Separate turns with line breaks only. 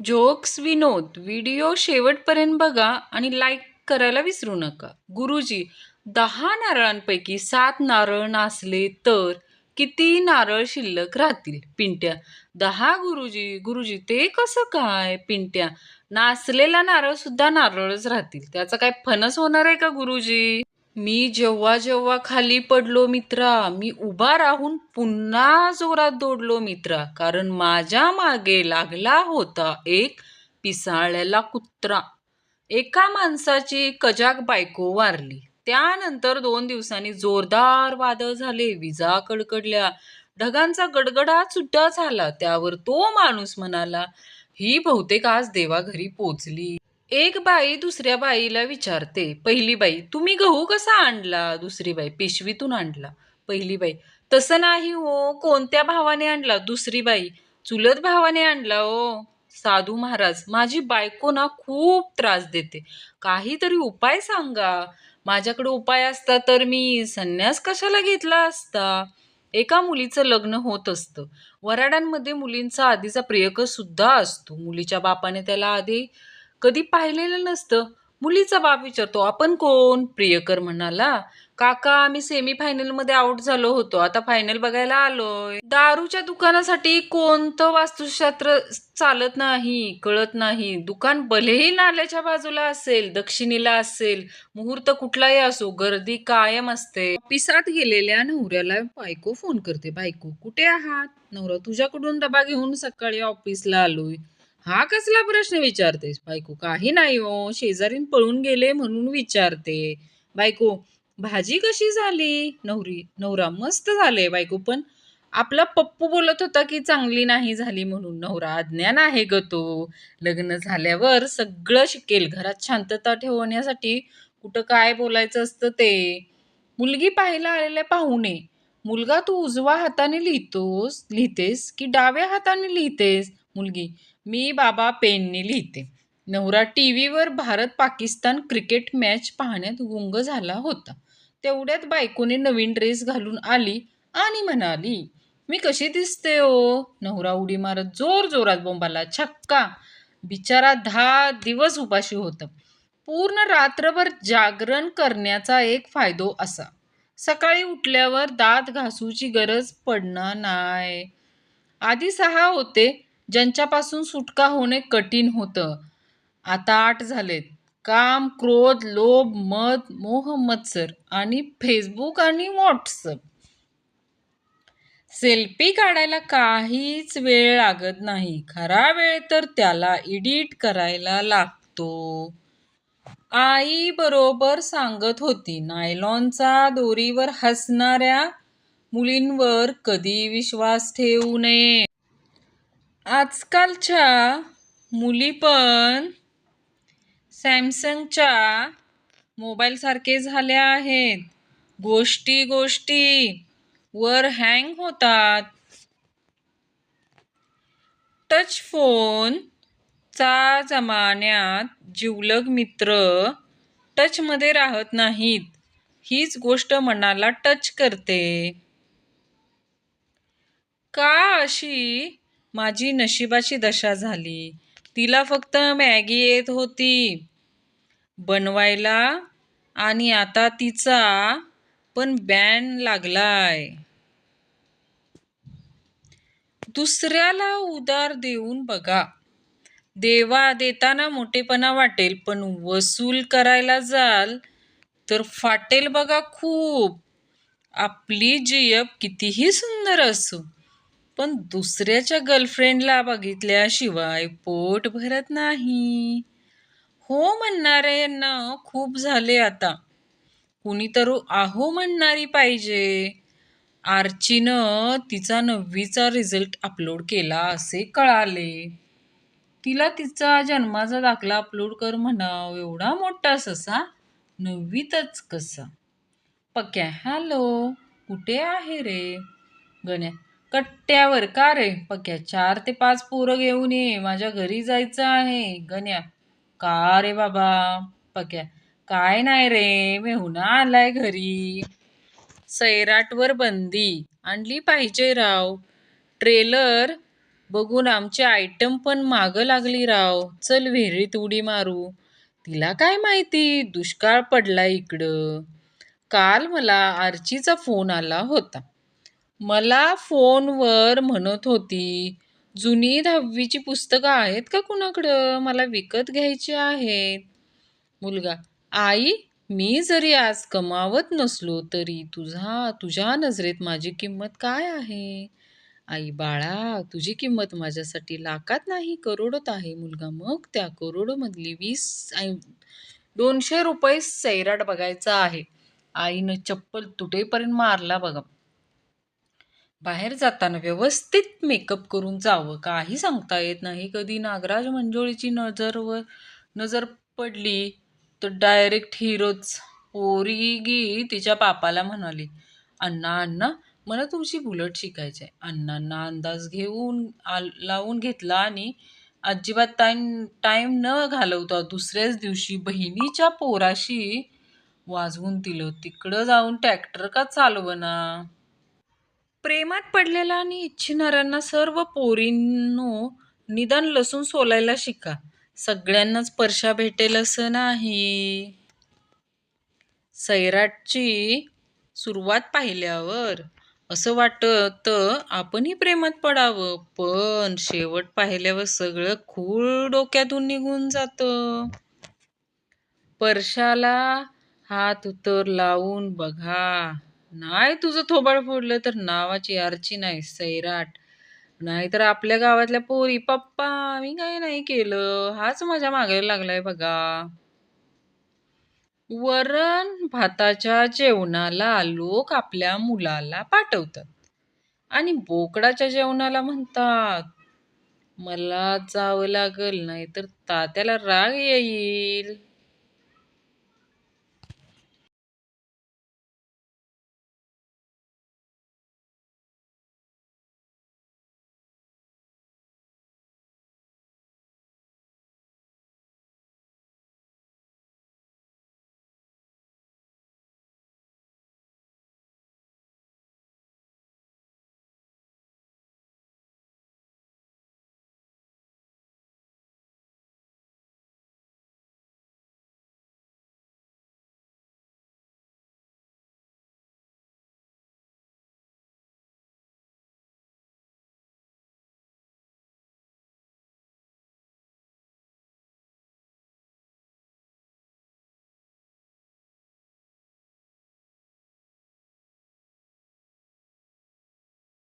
Jokes विनोद video शेवटपर्यंत बघा आणि लाईक करायला विसरू नका. गुरुजी दहा नारळांपैकी सात नारळ नासले तर किती नारळ शिल्लक राहतील? पिंट्या दहा गुरुजी गुरुजी ते कसं काय? पिंट्या नासलेला नारळ सुद्धा नारळच राहतील. त्याचा काय फणस होणार आहे का गुरुजी? मी जेव्हा जेव्हा खाली पडलो मित्रा मी उभा राहून पुन्हा जोरात दौडलो मित्रा कारण माझ्या मागे लागला होता एक पिसाळलेला कुत्रा. एका माणसाची कजाक बायको वारली. त्यानंतर दोन दिवसांनी जोरदार वादळ झाले विजा कडकडल्या. ढगांचा गडगडाट सुद्धा झाला. त्यावर तो माणूस म्हणाला ही बहुतेक आज देवाघरी पोचली. एक बाई दुसऱ्या बाईला विचारते पहिली बाई तुम्ही गहू कसा आणला? दुसरी बाई पिशवीतून आणला. पहिली बाई तसं नाही हो कोणत्या भावाने आणला? दुसरी बाई चुलत भावाने आणला हो. साधू महाराज माझी बायको ना खूप त्रास देते. काहीतरी उपाय सांगा. माझ्याकडे उपाय असता तर मी संन्यास कशाला घेतला असता? एका मुलीचं लग्न होत असतं. वराडांमध्ये मुलींचा आधीचा प्रियकर सुद्धा असतो. मुलीच्या बापाने त्याला आधी कधी पाहिलेलं नसतं. मुलीचा बाप विचारतो आपण कोण? प्रियकर म्हणाला काका आम्ही सेमी फायनलमध्ये आउट झालो होतो. आता फायनल बघायला आलोय. दारूच्या दुकानासाठी कोणतं वास्तुशास्त्र चालत नाही कळत नाही. दुकान भलेही नाल्याच्या बाजूला असेल दक्षिणेला असेल मुहूर्त कुठलाही असो गर्दी कायम असते. पिसात गेलेल्या नवऱ्याला बायको फोन करते बायको कुठे आहात? नवरा तुझ्याकडून डबा घेऊन सकाळी ऑफिसला आलोय. हा कसला प्रश्न विचारतेस? बायको काही नाही हो. शेजारीन पळून गेले म्हणून विचारते. बायको भाजी कशी झाली? नवरी नवरा मस्त झाले बायको पण आपला पप्पू बोलत होता की चांगली नाही झाली म्हणून. नवरा अज्ञान आहे ग तो. लग्न झाल्यावर सगळं शिकेल. घरात शांतता ठेवण्यासाठी कुठं काय बोलायचं असतं ते? मुलगी पाहायला आलेल्या पाहुणे मुलगा तू उजवा हाताने लिहितोस? लिहितेस की डाव्या हाताने लिहितेस? मुलगी. मी बाबा पेनने लिहिते. नवरा टी व्हीवर भारत पाकिस्तान क्रिकेट मॅच पाहण्यात गुंग झाला होता. तेवढ्यात बायकोने नवीन ड्रेस घालून आली आणि म्हणाली मी कशी दिसते ओ नवरा उडी मारत जोर जोरात बोंबाला. छक्का. बिचारा दहा दिवस उपाशी होता. पूर्ण रात्रभर जागरण करण्याचा एक फायदो असा. सकाळी उठल्यावर दात घासूची गरज पडणार नाही आधी सहा होते ज्यांच्यापासून सुटका होणे कठीण होतं. आता आठ झालेत. काम क्रोध लोभ मत मोह मत्सर आणि फेसबुक आणि व्हॉट्सअप सेल्फी काढायला काहीच वेळ लागत नाही. खरा वेळ तर त्याला एडिट करायला लागतो. आई बरोबर सांगत होती नायलॉनचा दोरीवर हसणाऱ्या मुलींवर कधी विश्वास ठेवू नये. आजकालच्या मुली पण सॅमसंगच्या मोबाईलसारखे झाल्या आहेत. गोष्टी गोष्टी वर हँग होतात. टच फोन चा जमान्यात जिवलग मित्र टचमध्ये राहत नाहीत. हीच गोष्ट मनाला टच करते. का अशी माझी नशिबाची दशा झाली. तिला फक्त मॅगी येत होती. बनवायला आणि आता तिचा पण बॅन लागलाय. दुसऱ्याला उदार देऊन बघा. देवा देताना मोठेपणा वाटेल पण वसूल करायला जाल तर फाटेल बघा खूप. आपली जियब कितीही सुंदर असो. पण दुसऱ्याच्या गर्लफ्रेंडला बघितल्याशिवाय पोट भरत नाही. हो म्हणणाऱ्यांना खूप झाले आता. कुणीतरी आहो म्हणणारी पाहिजे. आर्चीनं तिचा नववीचा रिझल्ट अपलोड केला असे कळाले. तिला तिचा जन्माचा दाखला अपलोड कर म्हणाव एवढा मोठा ससा? नववीतच कसा? पक्या हॅलो कुठे आहे रे? गण्या कट्ट्यावर. का रे? पक्या चार ते पाच पोरं घेऊन ये. माझ्या घरी जायचं आहे. गण्या का रे बाबा? पक्या काय नाही रे. मेहुणा आलाय घरी. सैराटवर बंदी. आणली पाहिजे राव. ट्रेलर बघून आमची आयटम पण मागं लागली राव. चल विहिरीत उडी मारू. तिला काय माहिती? दुष्काळ पडला इकडं. काल मला आर्चीचा फोन आला होता. मला फोनवर म्हणत होती जुनी दहावीची पुस्तकं आहेत का कुणाकडं? मला विकत घ्यायची आहेत. मुलगा आई मी जरी आज कमावत नसलो तरी तुझा तुझ्या नजरेत माझी किंमत काय आहे? आई बाळा तुझी किंमत माझ्यासाठी लाखात नाही करोडत आहे. मुलगा मग त्या करोडमधली वीस दोनशे रुपये सैराट बघायचा आहे. आईनं चप्पल तुटेपर्यंत मारला बघा. बाहेर जाताना व्यवस्थित मेकअप करून जावं. काही सांगता येत नाही. कधी नागराज मंजुळीची नजरवर नजर पडली तर डायरेक्ट हिरोच पोरगी तिच्या पापाला म्हणाली अण्णा अण्णा मला तुमची बुलट शिकायची आहे अण्णांना अंदाज घेऊन आल लावून घेतला आणि अजिबात टाईम टाईम न घालवता दुसऱ्याच दिवशी बहिणीच्या पोराशी वाजवून दिलं. तिकडं जाऊन ट्रॅक्टर का चालवना? प्रेमात पडलेला आणि इच्छिणाऱ्यांना सर्व पोरींनो निदान लसूण सोलायला शिका. सगळ्यांनाच परशा भेटेल असं नाही. सैराटची सुरुवात पाहिल्यावर असं वाटत आपणही प्रेमात पडावं पण शेवट पाहिल्यावर सगळं खूळ डोक्यातून निघून जातं. परशाला हात उतर लावून बघा. नाही तुझं थोबाड फोडलं तर नावाची आरची नाही सैराट. नाहीतर आपल्या गावातल्या पोरी पप्पा मी काय नाही केलं. हाच माझ्या मागे लागलाय बघा. वरण भाताच्या जेवणाला लोक आपल्या मुलाला पाठवतात आणि बोकडाच्या जेवणाला म्हणतात. मला जावं लागल नाही तर तात्याला राग येईल.